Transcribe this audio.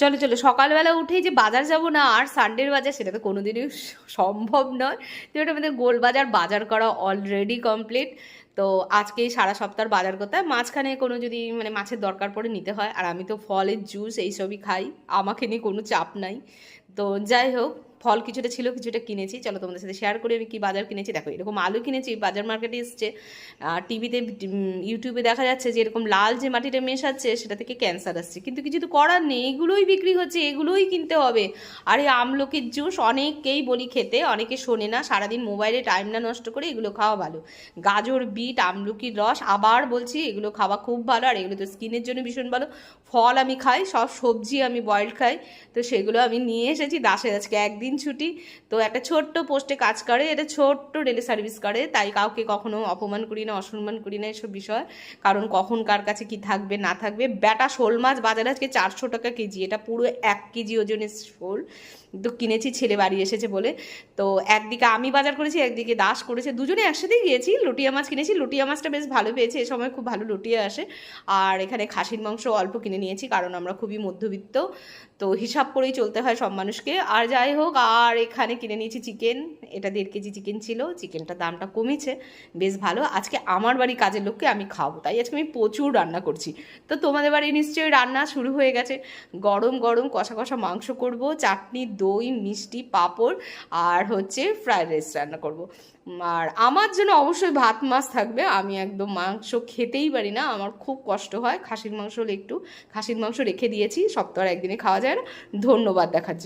চলো চলো, সকালবেলা উঠে যে বাজার যাব না, আর সানডের বাজার, সেটা তো কোনোদিনই সম্ভব নয়। তো এটা আমাদের গোল বাজার করা অলরেডি কমপ্লিট তো আজকেই সারা সপ্তাহ বাজার করতে হয়। মাঝখানে কোনো যদি মানে মাছের দরকার পড়ে নিতে হয়, আর আমি তো ফলের জুস এইসবই খাই, আমাকে নিয়ে কোনো চাপ নাই। তো যাই হোক ফল কিছুটা ছিল, কিছুটা কিনেছি। চলো তোমাদের সাথে শেয়ার করি আমি কি বাজার কিনেছি। দেখো, এরকম আলু কিনেছি, বাজার মার্কেটে এসছে। টিভিতে ইউটিউবে দেখা যাচ্ছে যে এরকম লাল যে মাটিটা মেশাচ্ছে, সেটা থেকে ক্যান্সার আসছে। কিন্তু কিছু তো করার নেই, এগুলোই বিক্রি হচ্ছে, এগুলোই কিনতে হবে। আর এই আমলকির জুস অনেককেই বলি খেতে, অনেকে শোনে না, সারাদিন মোবাইলে টাইম না নষ্ট করে এগুলো খাওয়া ভালো। গাজর, বিট, আমলকির রস, আবার বলছি এগুলো খাওয়া খুব ভালো, আর এগুলো তো স্কিনের জন্য ভীষণ ভালো। ফল আমি খাই, সব সবজি আমি বয়েল খাই, তো সেগুলো আমি নিয়ে এসেছি দাসের আজকে। একদিন ছুটি। তো একটা ছোট্ট পোস্টে কাজ করে, এটা ছোট্ট ডেলি সার্ভিস করে, তাই কাউকে কখনো অপমান করি না, অসম্মান করি না এসব বিষয়। কারণ কখন কার কাছে কি থাকবে, না থাকবে? ব্যাটা শোল মাছ বাজারে আজকে চারশো টাকা কেজি, এটা পুরো এক কেজি ওজনের শোল। তো কিনেছি, ছেলে বাড়ি এসেছে বলে। তো একদিকে আমি বাজার করেছি, একদিকে দাস করেছে। দুজনে একসাথেই গিয়েছি, লুটিয়া মাছ কিনেছি। লুটিয়া মাছটা বেশ ভালো পেয়েছে, এ সময় খুব ভালো লুটিয়া আসে। আর এখানে খাসির মাংস অল্প কিনে নিয়েছি, কারণ আমরা খুবই মধ্যবিত্ত। তো হিসাব করেই চলতে হয় সব মানুষকে। আর যাই হোক আর এখানে কিনে নিয়েছি চিকেন। এটা দেড় কেজি চিকেন ছিল, চিকেনটার দামটা কমেছে, বেশ ভালো। আজকে আমার বাড়ি কাজের লোককে আমি খাব তাই আজকে আমি প্রচুর রান্না করছি। তো তোমাদের বাড়ি নিশ্চয়ই রান্না শুরু হয়ে গেছে। গরম গরম কষা কষা মাংস করব, চাটনি, দই, মিষ্টি, পাঁপড় আর হচ্ছে ফ্রায়েড রাইস রান্না করব। আর আমার জন্য অবশ্যই ভাত মাছ থাকবে। আমি একদম মাংস খেতেই পারি না, আমার খুব কষ্ট হয়। খাসির মাংস একটু, খাসির মাংস রেখে দিয়েছি সপ্তাহে একদিনে খাওয়া যায় না। ধন্যবাদ দেখার জন্য।